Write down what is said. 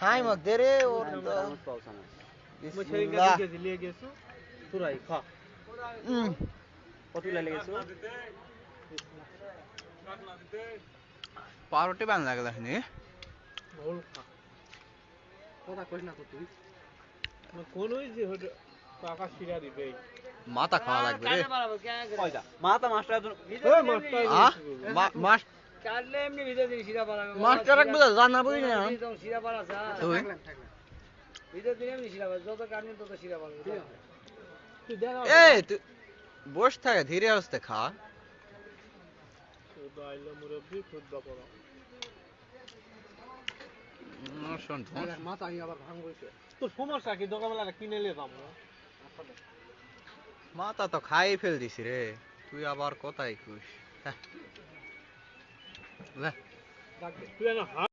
High mug দে রে ওর বিসমিল্লাহ। লিয়ে গেছো তোরাই খা। কত লাই লেগেছো পাউরুটি বান লাগলা নি ভুল কথা কইস না তো তুই। কোন ওই যে টাকা শিরা দিবে। মাথা খাওয়া লাগবে রে। কয়টা মাথা মাস্টার আ মা- মাস কাটলে এমনি ভিতরে দিন শিরা পালাবে মাস্টার রাখবে তো জানা বুঝি না তখন শিরা পালাছে তুই? ভিতরে দিন এমনি পালাবে যত তত দেখ। এই তুই বস থাকে ধীরে আস্তে খা। মাথা আবার ভাঙ তোর সমস্যা কি? দোকানবেলা কিনে নিয়ে যাব। মাথা তো খাই ফেল দিছি রে। তুই আবার কোথায় খুশ? হ্যাঁ। তুই না